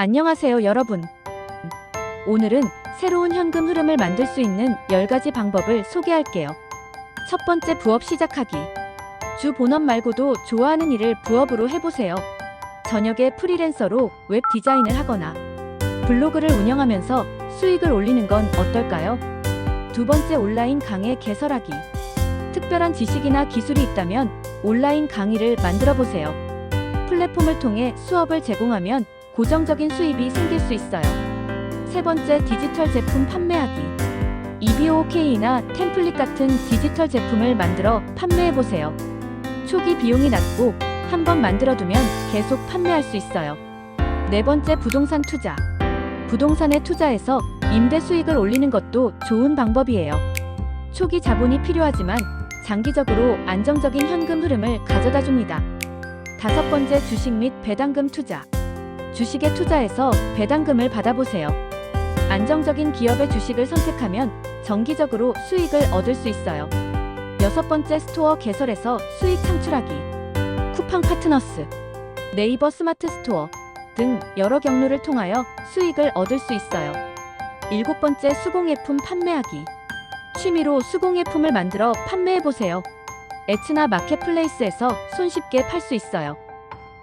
안녕하세요, 여러분. 오늘은 새로운 현금 흐름을 만들 수 있는 10가지 방법을 소개할게요. 첫 번째 부업 시작하기. 주 본업 말고도 좋아하는 일을 부업으로 해보세요. 저녁에 프리랜서로 웹 디자인을 하거나 블로그를 운영하면서 수익을 올리는 건 어떨까요? 두 번째 온라인 강의 개설하기. 특별한 지식이나 기술이 있다면 온라인 강의를 만들어 보세요. 플랫폼을 통해 수업을 제공하면 고정적인 수입이 생길 수 있어요. 세 번째 디지털 제품 판매하기. EBOK나 템플릿 같은 디지털 제품을 만들어 판매해 보세요. 초기 비용이 낮고 한 번 만들어두면 계속 판매할 수 있어요. 네 번째 부동산 투자. 부동산에 투자해서 임대 수익을 올리는 것도 좋은 방법이에요. 초기 자본이 필요하지만 장기적으로 안정적인 현금 흐름을 가져다 줍니다. 다섯 번째 주식 및 배당금 투자. 주식에 투자해서 배당금을 받아보세요. 안정적인 기업의 주식을 선택하면 정기적으로 수익을 얻을 수 있어요. 여섯 번째 스토어 개설해서 수익 창출하기. 쿠팡 파트너스, 네이버 스마트 스토어 등 여러 경로를 통하여 수익을 얻을 수 있어요. 일곱 번째 수공예품 판매하기. 취미로 수공예품을 만들어 판매해보세요. 에츠나 마켓플레이스에서 손쉽게 팔 수 있어요.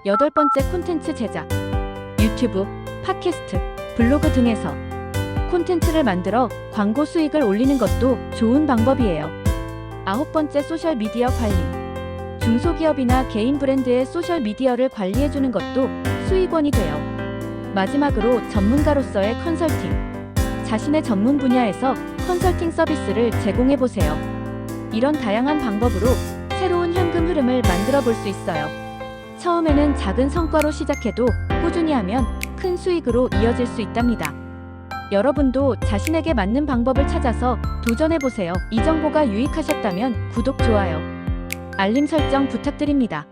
여덟 번째 콘텐츠 제작. 유튜브, 팟캐스트, 블로그 등에서 콘텐츠를 만들어 광고 수익을 올리는 것도 좋은 방법이에요. 아홉 번째 소셜 미디어 관리. 중소기업이나 개인 브랜드의 소셜 미디어를 관리해 주는 것도 수익원이 돼요. 마지막으로 전문가로서의 컨설팅. 자신의 전문 분야에서 컨설팅 서비스를 제공해 보세요. 이런 다양한 방법으로 새로운 현금 흐름을 만들어 볼 수 있어요. 처음에는 작은 성과로 시작해도 꾸준히 하면 큰 수익으로 이어질 수 있답니다. 여러분도 자신에게 맞는 방법을 찾아서 도전해 보세요. 이 정보가 유익하셨다면 구독, 좋아요, 알림 설정 부탁드립니다.